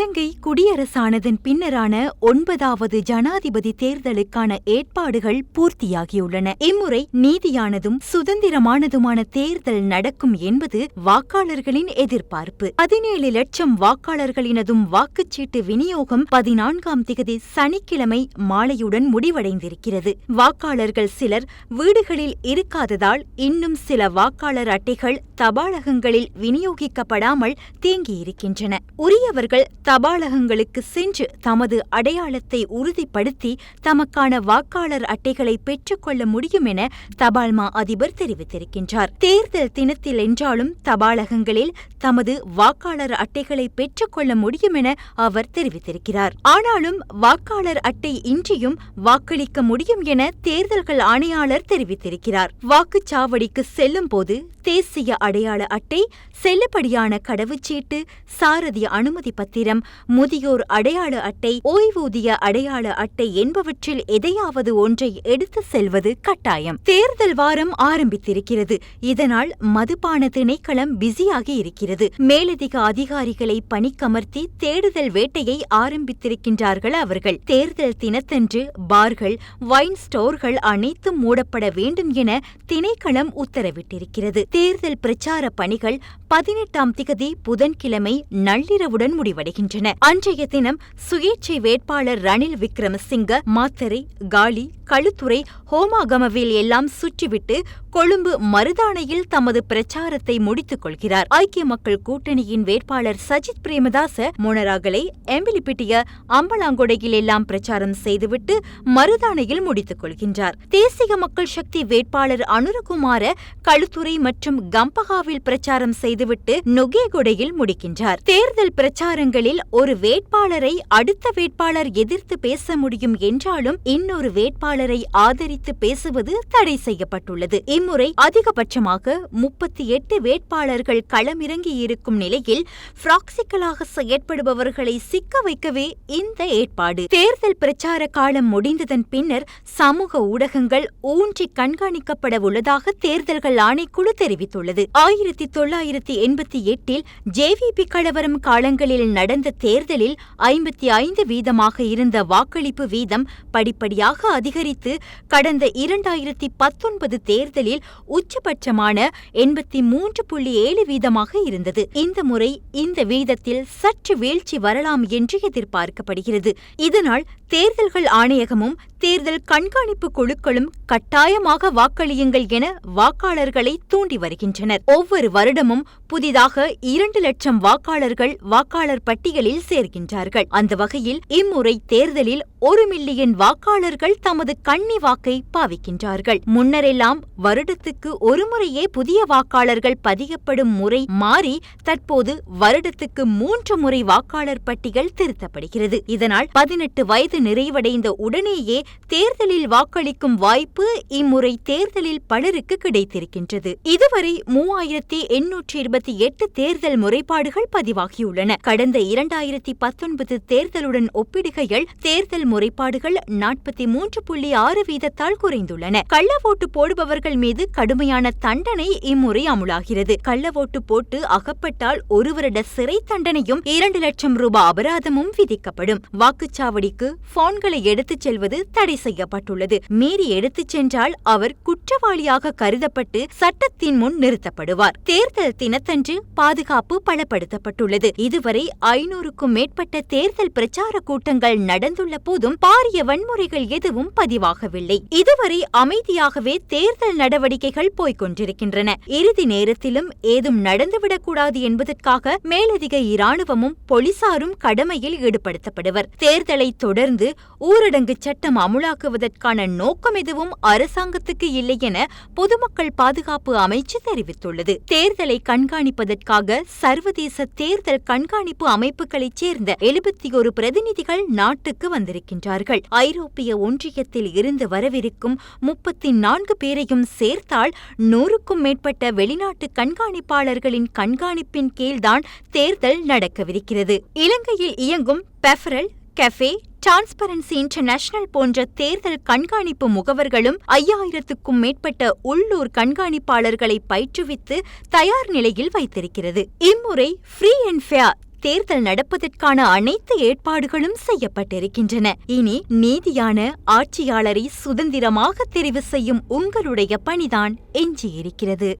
இலங்கை குடியரசானதன் பின்னரான ஒன்பதாவது ஜனாதிபதி தேர்தலுக்கான ஏற்பாடுகள் பூர்த்தியாகியுள்ளன. இம்முறை நீதியானதும் சுதந்திரமானதுமான தேர்தல் நடக்கும் என்பது வாக்காளர்களின் எதிர்பார்ப்பு. பதினேழு லட்சம் வாக்காளர்களினதும் வாக்குச்சீட்டு விநியோகம் பதினான்காம் திகதி சனிக்கிழமை மாலையுடன் முடிவடைந்திருக்கிறது. வாக்காளர்கள் சிலர் வீடுகளில் இருக்காததால் இன்னும் சில வாக்காளர் அட்டைகள் தபாலகங்களில் விநியோகிக்கப்படாமல் தேங்கியிருக்கின்றன. உரியவர்கள் தபாலகங்களுக்கு சென்று தமது அடையாளத்தை உறுதிப்படுத்தி தமக்கான வாக்காளர் அட்டைகளை பெற்றுக்கொள்ள முடியும் என தபால்மா அதிபர் தெரிவித்திருக்கின்றார். தேர்தல் தினத்தில் என்றாலும் தபாலகங்களில் தமது வாக்காளர் அட்டைகளை பெற்றுக்கொள்ள முடியும் என அவர் தெரிவித்திருக்கிறார். ஆனாலும் வாக்காளர் அட்டை இன்றியும் வாக்களிக்க முடியும் என தேர்தல்கள் ஆணையாளர் தெரிவித்திருக்கிறார். வாக்குச்சாவடிக்கு செல்லும் போது தேசிய அடையாள அட்டை செல்லுபடியான கடவுச்சீட்டு சாரதி அனுமதி பத்திரம் முதியோர் அடையாள அட்டை ஓய்வூதிய அடையாள அட்டை என்பவற்றில் எதையாவது ஒன்றை எடுத்து செல்வது கட்டாயம். தேர்தல் வாரம் ஆரம்பித்திருக்கிறது. இதனால் மதுபான திணைக்களம் பிஸியாகி இருக்கிறது. மேலதிக அதிகாரிகளை பணிக்கமர்த்தி தேடுதல் வேட்டையை ஆரம்பித்திருக்கின்றார்கள் அவர்கள். தேர்தல் தினத்தன்று பார்கள் வைன் ஸ்டோர்கள் அனைத்தும் மூடப்பட வேண்டும் என திணைக்களம் உத்தரவிட்டிருக்கிறது. தேர்தல் பிரச்சார பணிகள் பதினெட்டாம் திகதி புதன்கிழமை நள்ளிரவுடன் முடிவடைகின்றன. அன்றைய தினம் சுயேட்சை வேட்பாளர் ரணில் விக்ரமசிங்க மாத்தரை காலி களுத்துறை ஹோமாகமவில் எல்லாம் சுற்றிவிட்டு கொழும்பு மருதானையில் தமது பிரச்சாரத்தை முடித்துக் கொள்கிறார். ஐக்கிய மக்கள் கூட்டணியின் வேட்பாளர் சஜித் பிரேமதாச மோனராகலை எம்பிலிப்பிட்டிய அம்பலாங்கொடையில் எல்லாம் பிரச்சாரம் செய்துவிட்டு மருதானையில் முடித்துக் கொள்கின்றார். தேசிய மக்கள் சக்தி வேட்பாளர் அனுரகுமார களுத்துறை மற்றும் கம்பகாவில் பிரச்சாரம் செய்து செய்துவிட்டு நொகேகொடையில் முடிக்கின்றார். தேர்தல் பிரச்சாரங்களில் ஒரு வேட்பாளரை அடுத்த வேட்பாளர் எதிர்த்து பேச முடியும் என்றாலும் இன்னொரு வேட்பாளரை ஆதரித்து பேசுவது தடை செய்யப்பட்டுள்ளது. இம்முறை அதிகபட்சமாக முப்பத்தி எட்டு வேட்பாளர்கள் களமிறங்கியிருக்கும் நிலையில் பிராக்சிக்கலாக செயற்படுபவர்களை சிக்க வைக்கவே இந்த ஏற்பாடு. தேர்தல் பிரச்சார காலம் முடிந்ததன் பின்னர் சமூக ஊடகங்கள் ஊன்றி கண்காணிக்கப்பட உள்ளதாக தேர்தல்கள் ஆணைக்குழு தெரிவித்துள்ளது. ஆயிரத்தி தொள்ளாயிரத்தி தொள்ளாயிரத்தி எண்பத்தி எட்டில் ஜேவிபி கலவரம் காலங்களில் நடந்த தேர்தலில் ஐம்பத்தி ஐந்து வீதமாக இருந்த வாக்களிப்பு வீதம் படிப்படியாக அதிகரித்து கடந்த இரண்டாயிரத்தி பத்தொன்பது தேர்தலில் உச்சபட்சமான எண்பத்தி மூன்று புள்ளி ஏழு வீதமாக இருந்தது. இந்த முறை இந்த வீதத்தில் சற்று வீழ்ச்சி வரலாம் என்று எதிர்பார்க்கப்படுகிறது. இதனால் தேர்தல்கள் ஆணையகமும் தேர்தல் கண்காணிப்பு குழுக்களும் கட்டாயமாக வாக்களியுங்கள் என வாக்காளர்களை தூண்டி வருகின்றனர். ஒவ்வொரு வருடமும் புதிதாக இரண்டு லட்சம் வாக்காளர்கள் வாக்காளர் பட்டியலில் சேர்கின்றார்கள். அந்த வகையில் இம்முறை தேர்தலில் ஒரு மில்லியன் வாக்காளர்கள் தமது கண்ணி வாக்கை பாவிக்கின்றார்கள். முன்னரெல்லாம் வருடத்துக்கு ஒரு முறையே புதிய வாக்காளர்கள் பதியப்படும் முறை மாறி தற்போது வருடத்துக்கு மூன்று முறை வாக்காளர் பட்டியல் திருத்தப்படுகிறது. இதனால் பதினெட்டு வயது நிறைவடைந்த உடனேயே தேர்தலில் வாக்களிக்கும் வாய்ப்பு இம்முறை தேர்தலில் பலருக்கு கிடைத்திருக்கின்றது. இதுவரை மூவாயிரத்தி எண்ணூற்றி இருபத்தி எட்டு தேர்தல் முறைப்பாடுகள் பதிவாகியுள்ளன. கடந்த இரண்டாயிரத்தி பத்தொன்பது தேர்தலுடன் ஒப்பிடுகையில் தேர்தல் முறைப்பாடுகள் நாற்பத்தி மூன்று புள்ளி ஆறு வீதத்தால் குறைந்துள்ளன. கள்ள ஓட்டு போடுபவர்கள் மீது கடுமையான தண்டனை இம்முறை அமுலாகிறது. கள்ள ஓட்டு போட்டு அகப்பட்டால் ஒரு வருட சிறை தண்டனையும் இரண்டு லட்சம் ரூபாய் அபராதமும் விதிக்கப்படும். வாக்குச்சாவடிக்கு போன்களை எடுத்துச் செல்வது தடை செய்யப்பட்டுள்ளது. மீறி எடுத்துச் சென்றால் அவர் குற்றவாளியாக கருதப்பட்டு சட்டத்தின் முன் நிறுத்தப்படுவார். தேர்தல் தினத்தன்று பாதுகாப்பு பலப்படுத்தப்பட்டுள்ளது. இதுவரை ஐநூறுக்கும் மேற்பட்ட தேர்தல் பிரச்சார கூட்டங்கள் நடந்துள்ள போதும் பாரிய வன்முறைகள் எதுவும் பதிவாகவில்லை. இதுவரை அமைதியாகவே தேர்தல் நடவடிக்கைகள் போய்கொண்டிருக்கின்றன இறுதி நேரத்திலும் ஏதும் நடந்துவிடக்கூடாது என்பதற்காக மேலதிக இராணுவமும் போலீசாரும் கடமையில் ஈடுபடுத்தப்படுவர். தேர்தலை தொடர்ந்து ஊரடங்கு சட்டம் அமுலாக்குவதற்கான நோக்கம் எதுவும் அரசாங்கத்துக்கு இல்லை என பொதுமக்கள் பாதுகாப்பு அமைச்சு தெரிவித்துள்ளது. தேர்தலை கண்காணிப்பதற்காக சர்வதேச தேர்தல் கண்காணிப்பு அமைப்புகளைச் சேர்ந்த எழுபத்தி ஒரு பிரதிநிதிகள் நாட்டுக்கு வந்திருக்கின்றார்கள். ஐரோப்பிய ஒன்றியத்தில் இருந்து வரவிருக்கும் முப்பத்தி நான்கு பேரையும் சேர்த்தால் நூறுக்கும் மேற்பட்ட வெளிநாட்டு கண்காணிப்பாளர்களின் கண்காணிப்பின் கீழ்தான் தேர்தல் நடக்கவிருக்கிறது. இலங்கையில் இயங்கும் பெஃபரல் கெஃபே டிரான்ஸ்பரன்சி இன்டர்நேஷனல் போன்ற தேர்தல் கண்காணிப்பு முகவர்களும் ஐயாயிரத்துக்கும் மேற்பட்ட உள்ளூர் கண்காணிப்பாளர்களை பயிற்றுவித்து தயார் நிலையில் வைத்திருக்கிறது. இம்முறை ஃப்ரீ அண்ட் ஃபேர் தேர்தல் நடப்பதற்கான அனைத்து ஏற்பாடுகளும் செய்யப்பட்டிருக்கின்றன. இனி நீதியான ஆட்சியாளரை சுதந்திரமாக தெரிவு செய்யும் உங்களுடைய பணிதான் எஞ்சியிருக்கிறது.